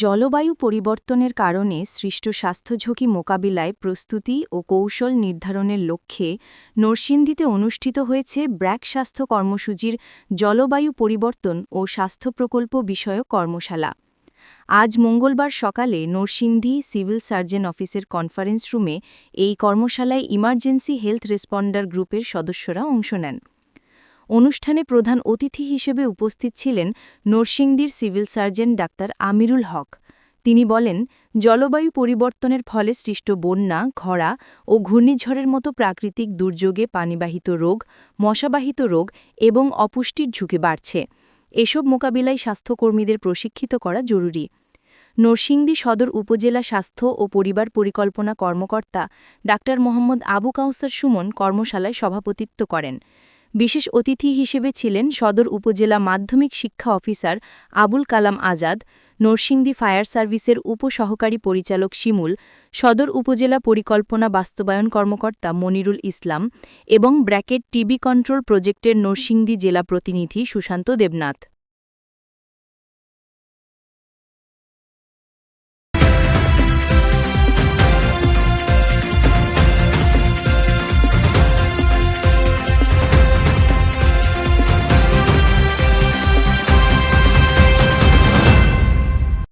জলবায়ু পরিবর্তনের কারণে সৃষ্ট স্বাস্থ্য ঝুঁকি মোকাবিলায় প্রস্তুতি ও কৌশল নির্ধারণের লক্ষ্যে নরসিংদীতে অনুষ্ঠিত হয়েছে ব্র্যাক স্বাস্থ্য কর্মসূচির জলবায়ু পরিবর্তন ও স্বাস্থ্য প্রকল্প বিষয়ক কর্মশালা। আজ মঙ্গলবার সকালে নরসিংদী সিভিল সার্জন অফিসের কনফারেন্স রুমে এই কর্মশালায় ইমার্জেন্সি হেলথ রেসপন্ডার গ্রুপের সদস্যরা অংশ নেন। অনুষ্ঠানে প্রধান অতিথি হিসেবে উপস্থিত ছিলেন নরসিংদীর civil surgeon doctor Amirul Haque. তিনি বলেন, জলবায়ু পরিবর্তনের ফলে সৃষ্ট বন্যা, খরা ও ঘূর্ণিঝড়ের মতো প্রাকৃতিক দুর্যোগে পানিবাহিত রোগ, মশাবাহিত রোগ এবং অপুষ্টির ঝুঁকি বাড়ছে। এসব মোকাবিলায় স্বাস্থ্যকর্মীদের প্রশিক্ষিত করা জরুরি। নরসিংদী সদর উপজেলা স্বাস্থ্য ও পরিবার পরিকল্পনা কর্মকর্তা ডাক্তার মোহাম্মদ আবু কাউসার সুমন কর্মশালায় সভাপতিত্ব করেন। বিশেষ অতিথি হিসেবে ছিলেন সদর উপজেলা মাধ্যমিক শিক্ষা অফিসার আবুল কালাম আজাদ, নরসিংদী ফায়ার সার্ভিসের উপসহকারী পরিচালক শিমুল, সদর উপজেলা পরিকল্পনা বাস্তবায়ন কর্মকর্তা মনিরুল ইসলাম এবং ব্র্যাকেট টিবি কন্ট্রোল প্রজেক্টের নরসিংদী জেলা প্রতিনিধি সুশান্ত দেবনাথ।